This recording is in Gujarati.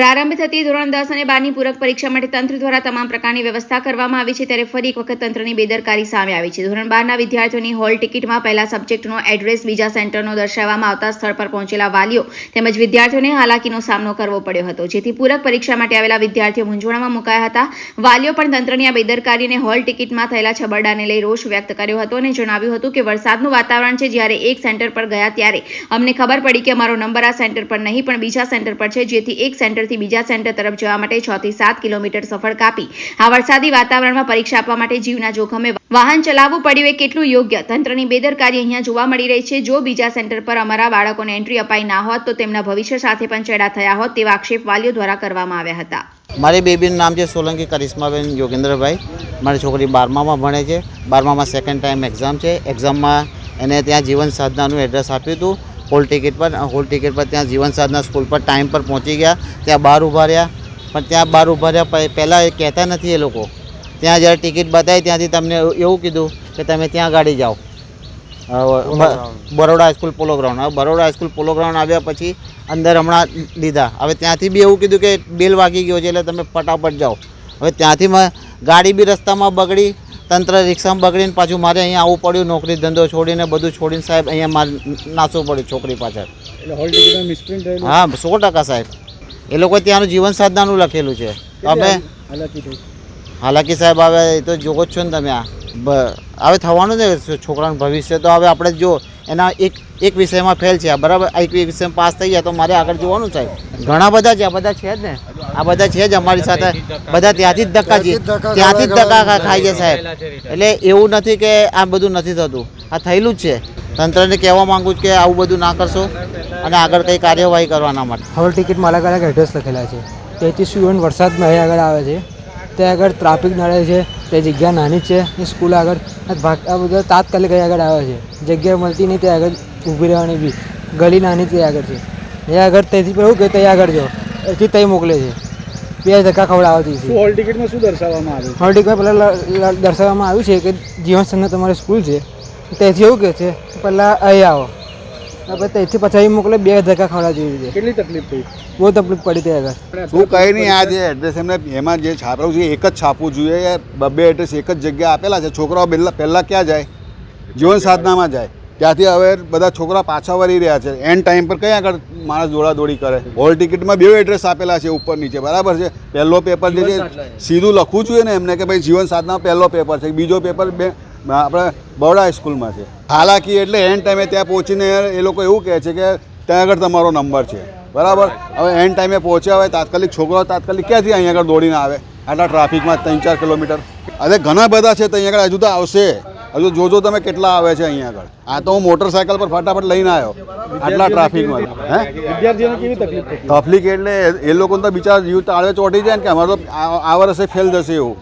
પ્રારંભ થતી ધોરણ દસ અને બારની પૂરક પરીક્ષા માટે તંત્ર દ્વારા તમામ પ્રકારની વ્યવસ્થા કરવામાં આવી છે, ત્યારે ફરી એક વખત તંત્રની બેદરકારી સામે આવી છે. ધોરણ બારના વિદ્યાર્થીઓની હોલ ટિકિટમાં પહેલા સબ્જેક્ટનો એડ્રેસ, બીજા સેન્ટરનો દર્શાવવામાં આવતા સ્થળ પર પહોંચેલા વાલીઓ તેમજ વિદ્યાર્થીઓને હાલાકીનો સામનો કરવો પડ્યો હતો. જેથી પૂરક પરીક્ષા માટે આવેલા વિદ્યાર્થીઓ મૂંઝવણમાં મુકાયા હતા. વાલીઓ પણ તંત્રની આ બેદરકારીને હોલ ટિકિટમાં થયેલા છબરડાને લઈ રોષ વ્યક્ત કર્યો હતો અને જણાવ્યું હતું કે વરસાદનું વાતાવરણ છે જ્યારે એક સેન્ટર પર ગયા ત્યારે અમને ખબર પડી કે અમારો નંબર આ સેન્ટર પર નહીં પણ બીજા સેન્ટર પર છે, જેથી એક સેન્ટરથી બીજા સેન્ટર તરફ જવા માટે છ થી સાત કિલોમીટર સફર કાપી. આ વરસાદી વાતાવરણમાં પરીક્ષા આપવા માટે જીવના જોખમે વાહન ચલાવવું પડ્યું એ કેટલું યોગ્ય? તંત્રની બેદરકારી અહીંયા જોવા મળી રહી છે. જો બીજા સેન્ટર પર અમારા બાળકોને એન્ટ્રી અપાઈ ના હોત, તો તેમના ભવિષ્ય સાથે પણ ચેડા થયા હોત તેવા આક્ષેપ વાલીઓ દ્વારા કરવામાં આવ્યા હતા. મારી બેબીનું નામ છે સોલંકી કરિશ્માબેન યોગેન્દ્રભાઈ. મારી છોકરી બારમામાં ભણે છે. બારમામાં સેકન્ડ ટાઈમ એક્ઝામ છે. એક્ઝામમાં એને ત્યાં જીવન સાધનાનું એડ્રેસ આપ્યું હતું. હોલ ટિકિટ પર હોલ ટિકિટ પર ત્યાં જીવન સાધના સ્કૂલ પર ટાઈમ પર પહોંચી ગયા. ત્યાં બહાર ઊભા રહ્યા. પણ ત્યાં બહાર ઊભા રહ્યા પહે- પહેલાં એ કહેતા નથી એ લોકો. ત્યાં જ્યારે ટિકિટ બતાવી ત્યાંથી તમને એવું કીધું કે તમે ત્યાં ગાડી જાઓ. બરોડા હાઈસ્કૂલ પોલો ગ્રાઉન્ડ હવે બરોડા હાઈસ્કૂલ પોલો ગ્રાઉન્ડ આવ્યા પછી અંદર હમણાં લીધા. હવે ત્યાંથી બી એવું કીધું કે બેલ વાગી ગયો છે એટલે તમે ફટાફટ જાઓ. હવે ત્યાંથી મ- ગાડી બી રસ્તામાં બગડી. તંત્ર રિક્ષામાં બગડીને પાછું મારે અહીંયા આવવું પડ્યું નોકરી ધંધો છોડીને બધું છોડીને સાહેબ અહીંયા મારે નાસવું પડ્યું છોકરી પાછળ. હા સો ટકા સાહેબ. એ લોકો ત્યાંનું જીવન સાધનાનું લખેલું છે. અમે હાલાકી સાહેબ હવે એ તો જોવો જ છો ને તમે આ. હવે થવાનું ને છોકરાનું ભવિષ્ય. તો હવે આપણે જો એના એક એક વિષયમાં ફેલ છે. બરાબર? એક વિષયમાં પાસ થઈ ગયા, તો મારે આગળ જોવાનું સાહેબ ઘણા બધા છે, આ બધા છે જ ને? આ બધા છે જ અમારી સાથે. બધા ત્યાંથી જ ધક્કા છે. ત્યાંથી જ ધક્કા ખા- ખાય છે સાહેબ. એટલે એવું નથી કે આ બધું નથી થતું. આ થયેલું જ છે. તંત્રને કહેવા માંગુ છું કે આવું બધું ના કરશો અને આગળ કંઈ કાર્યવાહી કરવાના માટે. હોલ ટિકિટમાં અલગ અલગ એડ્રેસ લખેલા છે. તેથી સ્ટુડન્ટ વરસાદમાં અહીં આગળ આવે છે. ત્યાં આગળ ટ્રાફિક નડે છે. તે જગ્યા નાની છે એ સ્કૂલ આગળ. આ ભાગ આ બધા તાત્કાલિક આગળ આવે છે. જગ્યા મળતી નહીં ત્યાં આગળ ઊભી રહેવાની બી. ગલી નાની ત્યાં આગળ છે. એ આગળ તેથી પણ એવું કે ત્યાં આગળ જાઓ. એથી ત્યાં મોકલે છે. બે ધક્કા ખવડાવતી છે. હોલ ટિકિટમાં શું દર્શાવવામાં આવ્યું? હોલ ટિકિટમાં પહેલાં દર્શાવવામાં આવ્યું છે કે જીવન સંઘ તમારી સ્કૂલ છે. તેથી એવું કહે છે પહેલાં અહીં આવો. પછી ત્યાંથી પછી મોકલે બે ધક્કા ખવડાવતી જોઈએ રીતે કેટલી તકલીફ થઈ? બહુ તકલીફ પડી હતી આગળ. શું કંઈ નહીં આ જે એડ્રેસ એમને એમાં જે છાપવું છે એક જ છાપવું જોઈએ યાર. બબ્બે એડ્રેસ એક જ જગ્યાએ આપેલા છે. છોકરાઓ પહેલાં પહેલાં ક્યાં જાય? જીવન સાધનામાં જાય. ત્યાંથી હવે બધા છોકરા પાછા વળી રહ્યા છે. એન્ડ ટાઈમ પર કઈ આગળ માણસ દોડાદોડી કરે? હોલ ટિકિટમાં બે એડ્રેસ આપેલા છે ઉપર નીચે. બરાબર છે? પહેલો પેપર જે છે સીધું લખવું જોઈએ ને એમને કે ભાઈ જીવન સાધના પહેલો પેપર છે. બીજો પેપર બે આપણે બરોડા હાઈસ્કૂલમાં છે. હાલાકી એટલે એન્ડ ટાઈમે ત્યાં પહોંચીને એ લોકો એવું કહે છે કે ત્યાં આગળ તમારો નંબર છે. બરાબર? હવે એન્ડ ટાઈમે પહોંચ્યા હોય તાત્કાલિક છોકરો તાત્કાલિક ક્યાંથી અહીંયા આગળ દોડીને આવે? આટલા ટ્રાફિકમાં ત્રણ ચાર કિલોમીટર અરે ઘણા બધા છે ત્યાં આગળ હજુ તો આવશે. હજુ જોજો તમે કેટલા આવે છે અહીંયા આગળ. આ તો હું મોટરસાયકલ પર ફટાફટ લઈને આવ્યો. આટલા ટ્રાફિકમાં હે? વિદ્યાર્થીઓને કેવી તકલીફ તકલીફ એટલે એ લોકોને તો બિચારા જીવ તાળવે ચોટી જાય ને કે અમારો તો આ આ વર્ષે ફેલ જશે એવું.